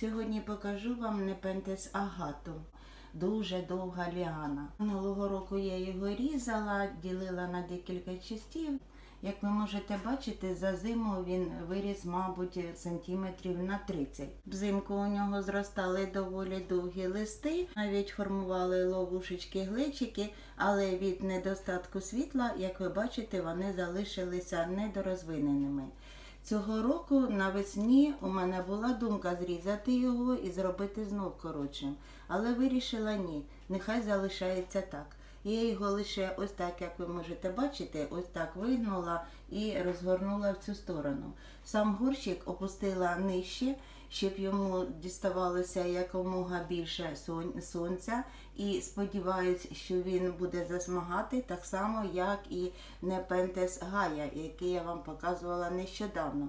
Сьогодні покажу вам непентес агату. Дуже довга ліана. Минулого року я його різала, ділила на декілька частів. Як ви можете бачити, за зиму він виріс, мабуть, сантиметрів на 30. Взимку у нього зростали доволі довгі листи, навіть формували ловушечки глечики, але від недостатку світла, як ви бачите, вони залишилися недорозвиненими. Цього року навесні у мене була думка зрізати його і зробити знов коротшим, але вирішила ні, нехай залишається так. Я його лише ось так, як ви можете бачити, ось так вигнула і розгорнула в цю сторону. Сам горщик опустила нижче, щоб йому діставалося якомога більше сон- сонця. І сподіваюсь, що він буде засмагати так само, як і Непентес Гая, який я вам показувала нещодавно.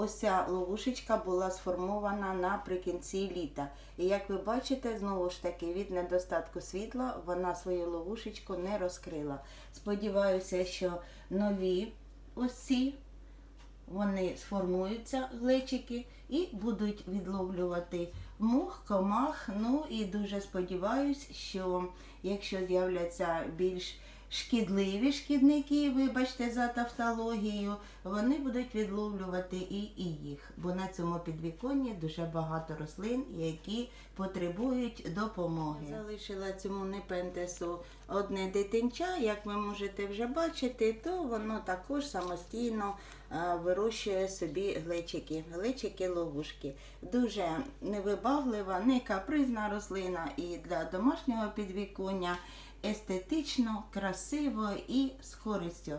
Ось ця ловушечка була сформована наприкінці літа. І як ви бачите, знову ж таки, від недостатку світла вона свою ловушечку не розкрила. Сподіваюся, що нові ось ці вони сформуються глечики і будуть відловлювати мух, комах. Ну і дуже сподіваюсь, що якщо з'являться більш шкідливі шкідники, вибачте за тавтологію, вони будуть відловлювати і, і їх. Бо на цьому підвіконні дуже багато рослин, які потребують допомоги. Залишила цьому непентесу одне дитинча, як ви можете вже бачити, то воно також самостійно вирощує собі глечики, глечики ловушки. Дуже невибаглива, не капризна рослина і для домашнього підвіконня естетично, красиво і з користю.